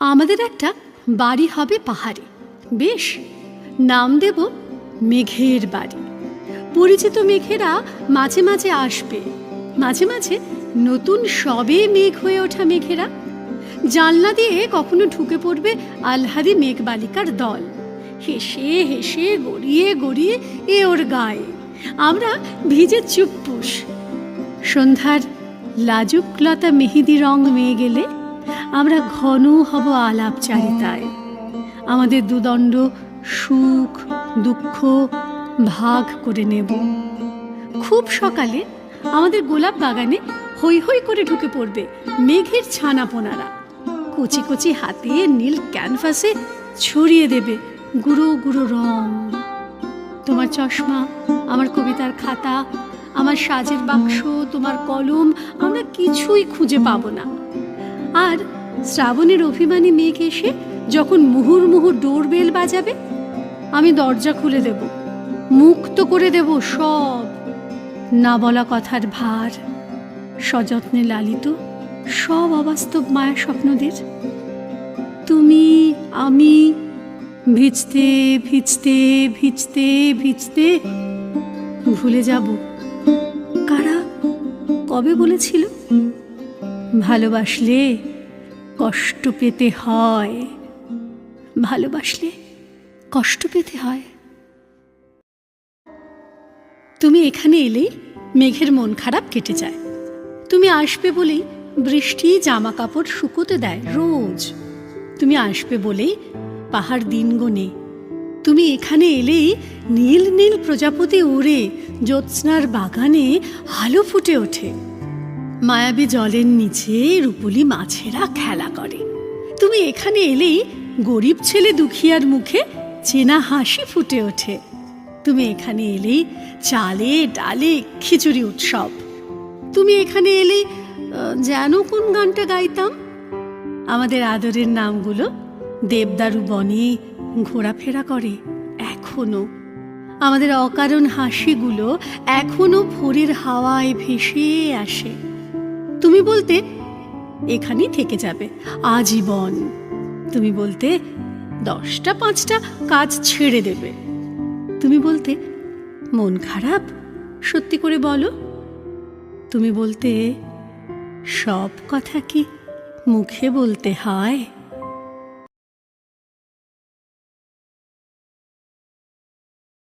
আমাদের একটা বাড়ি হবে পাহাড়ে। বেশ, নাম দেব মেঘের বাড়ি। পরিচিত মেঘেরা মাঝে মাঝে আসবে। মাঝে মাঝে নতুন সবে মেঘ হয়ে ওঠা মেঘেরা। জানলা দিয়ে কখনো ঢুকে পড়বে আলহারি মেঘ বালিকার দল। হেসে হেসে গড়িয়ে গড়িয়ে এ ওর গায়ে। আমরা ভিজে চুপ্পুস সন্ধ্যার লাজুকলতা মেহেদি রং মেয়ে গেলে আমরা ঘন হব আলাপচারিতায়। আমাদের দুদণ্ড সুখ, দুঃখ ভাগ করে নেব। খুব সকালে আমাদের গোলাপ বাগানে হৈ হৈ করে ঢুকে পড়বে মেঘের ছানাপোনারা। কচি কচি হাতে নীল ক্যানভাসে ছড়িয়ে দেবে গুঁড়ো গুঁড়ো রং। তোমার চশমা, আমার কবিতার খাতা, আমার সাজের বাক্স, তোমার কলম, আমরা কিছুই খুঁজে পাবো না। আর শ্রাবণের অভিমানী মেঘ এসে যখন মুহুর মুহুর ডোরবেল বাজাবে, আমি দরজা খুলে দেব, মুক্ত করে দেব সব। না বলা কথার ভার, সযত্নে লালিত সব অবাস্তব মায়া স্বপ্নদের। তুমি, আমি, ভিজতে ভিজতে ভিজতে ভিজতে ভুলে যাব। কারা কবে বলেছিল? ভালোবাসলে কষ্ট পেতে হয়। ভালোবাসলে কষ্ট পেতে হয়। তুমি এখানে এলেই মেঘের মন খারাপ কেটে যায়। তুমি আসবে বলেই বৃষ্টি জামা কাপড় শুকোতে দেয় রোজ। তুমি আসবে বলেই পাহাড় দিন গোনে। তুমি এখানে এলেই নীল নীল প্রজাপতি উড়ে জ্যোৎস্নার বাগানে আলো ফুটে ওঠে। মায়াবী জলের নিচে রূপলি মাছেরা খেলা করে। তুমি এখানে এলেই গরিব ছেলে দুখিয়ার মুখে চেনা হাসি ফুটে ওঠে। তুমি এখানে এলেই চালে ডালে খিচুড়ি উৎসব। তুমি এখানে এলেই যেন কোন গানটা গাইতাম। আমাদের আদরের নামগুলো দেবদারু বনে ঘোরাফেরা করে এখনও। আমাদের অকারণ হাসিগুলো এখনও ভোরের হাওয়ায় ভেসে আসে। তুমি বলতে, এখানেই থেকে যাবে, আজীবন। তুমি বলতে, দশটা, পাঁচটা কাজ ছেড়ে দেবে। তুমি বলতে, মন খারাপ? সত্যি করে বলো। তুমি বলতে, সব কথা কি মুখে বলতে হয়?